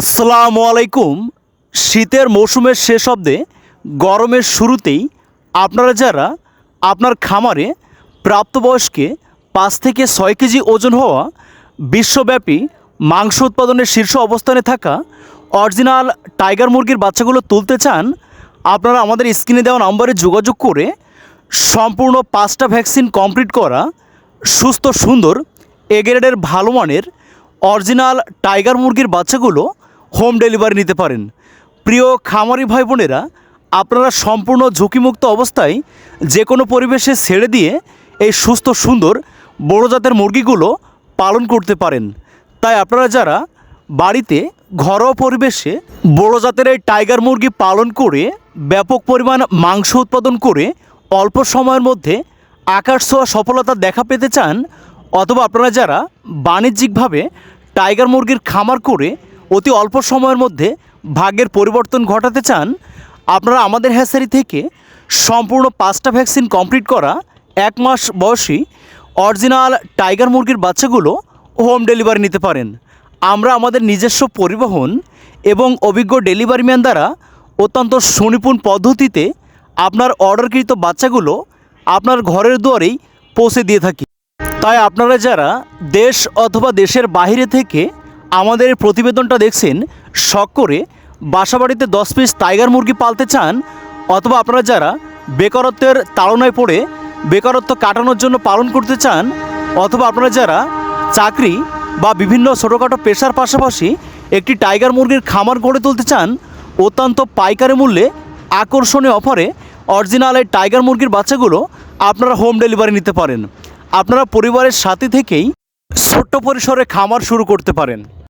আসসালামু আলাইকুম। শীতের মৌসুমের শেষ অব্দে গরমের শুরুতেই আপনারা যারা আপনার খামারে প্রাপ্তবয়স্কে পাঁচ থেকে ছয় কেজি ওজন হওয়া বিশ্বব্যাপী মাংস উৎপাদনের শীর্ষ অবস্থানে থাকা অরিজিনাল টাইগার মুরগির বাচ্চাগুলো তুলতে চান, আপনারা আমাদের স্ক্রিনে দেওয়া নম্বরে যোগাযোগ করে সম্পূর্ণ পাঁচটা ভ্যাকসিন কমপ্লিট করা সুস্থ, সুন্দর, এ গ্রেডের ভালো মানের অরিজিনাল টাইগার মুরগির বাচ্চাগুলো হোম ডেলিভারি নিতে পারেন। প্রিয় খামারি ভাই বোনেরা আপনারা সম্পূর্ণ ঝুঁকিমুক্ত অবস্থায় যে কোনো পরিবেশে ছেড়ে দিয়ে এই সুস্থ, সুন্দর, বড় জাতের মুরগিগুলো পালন করতে পারেন। তাই আপনারা যারা বাড়িতে ঘরোয়া পরিবেশে বড় জাতের এই টাইগার মুরগি পালন করে ব্যাপক পরিমাণ মাংস উৎপাদন করে অল্প সময়ের মধ্যে আকাশ ছোঁয়া সফলতা দেখা পেতে চান, অথবা আপনারা যারা বাণিজ্যিকভাবে টাইগার মুরগির খামার করে অতি অল্প সময়ের মধ্যে ভাগ্যের পরিবর্তন ঘটাতে চান, আপনারা আমাদের হ্যাসারি থেকে সম্পূর্ণ পাঁচটা ভ্যাকসিন কমপ্লিট করা, এক মাস বয়সী অরিজিনাল টাইগার মুরগির বাচ্চাগুলো হোম ডেলিভারি নিতে পারেন। আমরা আমাদের নিজস্ব পরিবহন এবং অভিজ্ঞ ডেলিভারি ম্যান দ্বারা অত্যন্ত সুনিপুণ পদ্ধতিতে আপনার অর্ডারকৃত বাচ্চাগুলো আপনার ঘরের দুয়ারেই পৌঁছে দিয়ে থাকি। তাই আপনারা যারা দেশ অথবা দেশের বাইরে থেকে আমাদের প্রতিবেদনটা দেখছেন, শখ করে বাসাবাড়িতে দশ পিস টাইগার মুরগি পালতে চান, অথবা আপনারা যারা বেকারত্বের তাড়নায় পড়ে বেকারত্ব কাটানোর জন্য পালন করতে চান, অথবা আপনারা যারা চাকরি বা বিভিন্ন ছোটোখাটো পেশার পাশাপাশি একটি টাইগার মুরগির খামার গড়ে তুলতে চান, অত্যন্ত পাইকারি মূল্যে আকর্ষণীয় অফারে অরিজিনাল এই টাইগার মুরগির বাচ্চাগুলো আপনারা হোম ডেলিভারি নিতে পারেন। আপনারা পরিবারের সাথে থেকেই ছোট্ট পরিসরে খামার শুরু করতে পারেন।